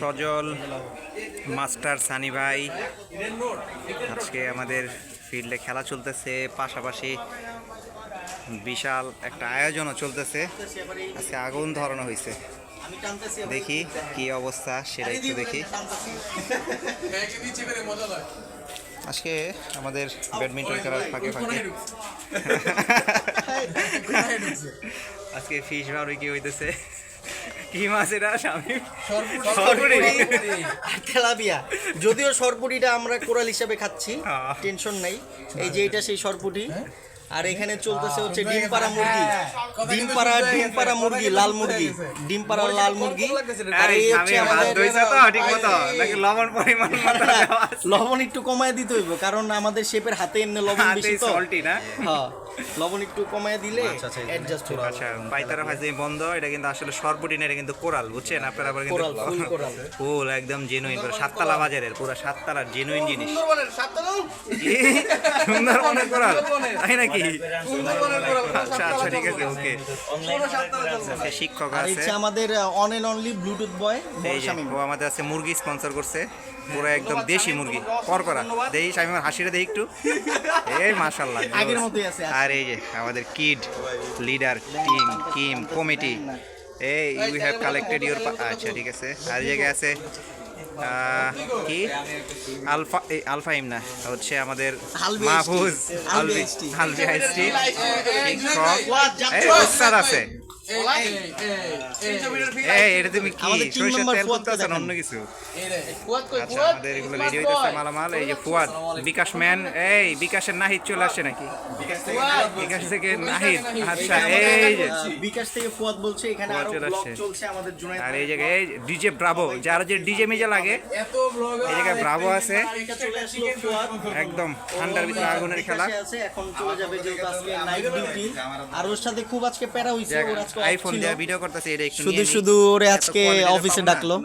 সজল, master Sunny ভাই, আজকে আমাদের ফিল্ডে খেলা চলতেছে, পাশাপাশি বিশাল একটা আয়োজনও চলতেছে। আজকে আগুন ধরানো হয়েছে। দেখি কি অবস্থা, সেটা একটু দেখি। আজকে আমাদের ব্যাডমিন্টন খেলার ফাঁকে ফাঁকে। আজকে ফিশ বারো কি হইতেছে? কি মাছ এটা? স্বামী তেলাপিয়া। যদিও সরপুটিটা আমরা কোরাল হিসাবে খাচ্ছি হ্যাঁ। টেনশন নাই। এই যে এটা সেই সরপুটি আর এখানে চলতেছে হচ্ছে ডিম পাড়া মুরগি। ডিম পাড়া ডিম পাড়া মুরগি লাল মুরগি। ডিম পাড়া লাল মুরগি। আর এই হচ্ছে আমাদের ঠিক মতো। নাকি লবণ পরিমাণ লবণ একটু কমায় দিতে হইব কারণ আমাদের শেপের হাতে এমনি লবণ বেশি তো। না? হ্যাঁ। লবণ একটু কমায় দিলে অ্যাডজাস্ট হবে। আচ্ছা পাইতারা ভাজি বন্ধ এটা কিন্তু আসলে সরপুটি না এটা কিন্তু কোরাল বুঝছেন? আপনারা আবার কিন্তু কোরাল, full কোরাল। ফুল একদম জেনুইন পুরো সাততলা বাজারের পুরো সাততলার জেনুইন জিনিস। কি? সুন্দরবনের কোরাল তাই নাকি? আচ্ছা আচ্ছা ঠিক আছে ওকে। আচ্ছা, শিক্ষক আছে। আমাদের on and only bluetooth boy ও আমাদের আছে মুরগি স্পন্সর করছে। পুরো একদম দেশি মুরগি কর করা দেই আমি হাসিটা দেই একটু। এই মাশাল্লাহ আগের মতোই আছে। আর এই যে আমাদের kid leader team Kim committee এই উই হ্যাভ কালেক্টেড ইউর আচ্ছা ঠিক আছে। আর জায়গায় আছে কি? আলফা আলফা ইম না হচ্ছে আমাদের মাহফুজ আলবি আলবি হাইস্টি আছে। এই এটা তুমি কি? সরিষার তেল করতেছ না? অন্য কিছু? আচ্ছা আমাদের এগুলো রেডি হইতেছে মালামাল এই যে ফুয়াদ বিকাশ ম্যান এই বিকাশের নাহিদ চলে আসছে নাকি? বিকাশ থেকে নাহিদ আচ্ছা এই যে। বিকাশ থেকে ফুয়াদ বলছে এখানে আরও ব্লগ চলছে আমাদের জুনাইদ আর এই জায়গায় ডিজে ব্রাভো যার যে ডিজে মেজে লাগে এই জায়গায় ব্রাভো আছে। একদম ঠান্ডার ভিতরে আগুনের খেলা। আছে এখন চলে যাবে যেহেতু আজকে নাইট ডিউটি আর ওর সাথে খুব আজকে প্যারা হইছে ওর আজকে off আইফোন দিয়ে ভিডিও করতেছে এটা একটু শুধু শুধু ওরে আজকে অফিসে ডাকলো।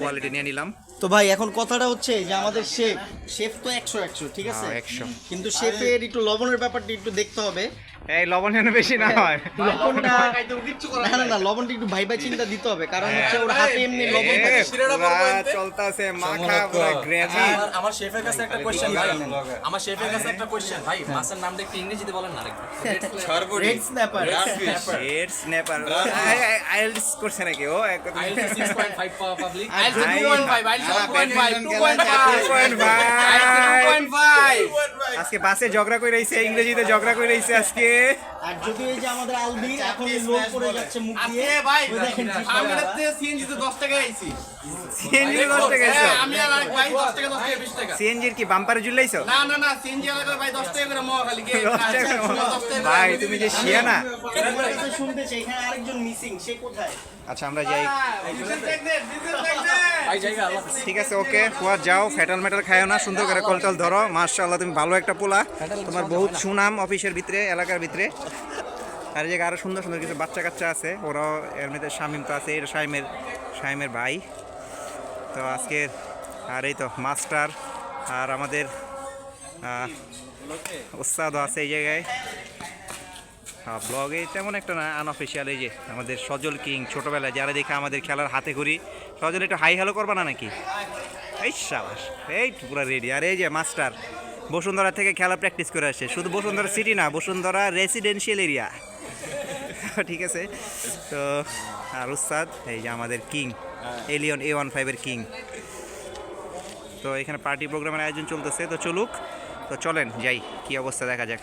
কোয়ালিটি নিয়ে নিলাম। তো ভাই এখন কথাটা হচ্ছে যে আমাদের শেফ শেফ তো একশো একশো ঠিক আছে? একশো। কিন্তু শেফের একটু লবণের ব্যাপারটা একটু দেখতে হবে। এই লবণ যেন বেশি না হয়। লবণটা না না লবণটা একটু ভাই ভাই চিন্তা দিতে হবে কারণ হচ্ছে ওর হাতে এমনি লবণ থাকে। চলতেছে মাখা পুরা গ্রেভি আমার- আমার শেফের কাছে একটা কোশ্চেন ভাই। আমার শেফের কাছে একটা কোশ্চেন ভাই। মাছের নামটা একটু ইংরেজিতে বলেন না আরেকবার। Red snapper red snapper IELTS করছে নাকি ও? এক কথা আইএলটি 6.5 পাবলিক আই- আইএলটি 2.5 আইএলটি 2.5 2.5 আজকে বাসে ঝগড়া করে রইছে ইংরেজিতে ঝগড়া করে রইছে আজকে। আর যদি এই যে আমাদের আলবির এখন লোক পড়ে যাচ্ছে মুখ দিয়ে ভাই ওই দেখেন কি আমি রাতে সিএনজি তে 10 টাকা আইছি। সিএনজি দশ টাকা হ্যাঁ, আমি আর ভাই 10 টাকা 10 টাকা 20 টাকা। সিএনজির কি বাম্পারে ঝুলাইছো? না না না সিএনজি আলাদা ভাই 10 টাকা করে মহা খালি কে দশ টাকা ভাই তুমি যে শিয়া না? আমার শুনতে চাই এখানে আরেকজন মিসিং সে কোথায়? আচ্ছা আমরা যাই ভাই জায়গা আল্লাহ হাফেজ। ঠিক আছে ওকে। ফুয়াদ যাও ফেটাল মেটাল খায়ও না সুন্দর করে কলটল ধরো। মাশাআল্লাহ তুমি ভালো একটা পোলা। তোমার বহুত সুনাম অফিসের ভিতরে এলাকার ভিতরে। আর এই জায়গায় আরও সুন্দর সুন্দর কিছু বাচ্চা কাচ্চা আছে। ওরাও এর মধ্যে শামিম তো আছে এটা শাইমের শাইমের ভাই। তো আজকে আর এই তো মাস্টার আর আমাদের ওস্তাদও আছে এই জায়গায়। ব্লগে তেমন একটা না আনঅফিসিয়াল এই যে আমাদের সজল কিং ছোটবেলায় যারা দেখে আমাদের খেলার হাতে করি সজল একটু হাই হ্যালো করবা না নাকি? এই সাবাস, এই পুরো রেডি আর এই যে মাস্টার, বসুন্ধরা থেকে খেলা প্র্যাকটিস করে আসছে শুধু বসুন্ধরা সিটি না, বসুন্ধরা রেসিডেন্সিয়াল এরিয়া ঠিক আছে? তো, আর উস্তাদ, এই যে আমাদের কিং এলিয়ন এ ওয়ান ফাইভের কিং। তো এখানে পার্টি প্রোগ্রামের আয়োজন চলতেছে, তো চলুক। তো চলেন, যাই, কি অবস্থা দেখা যাক।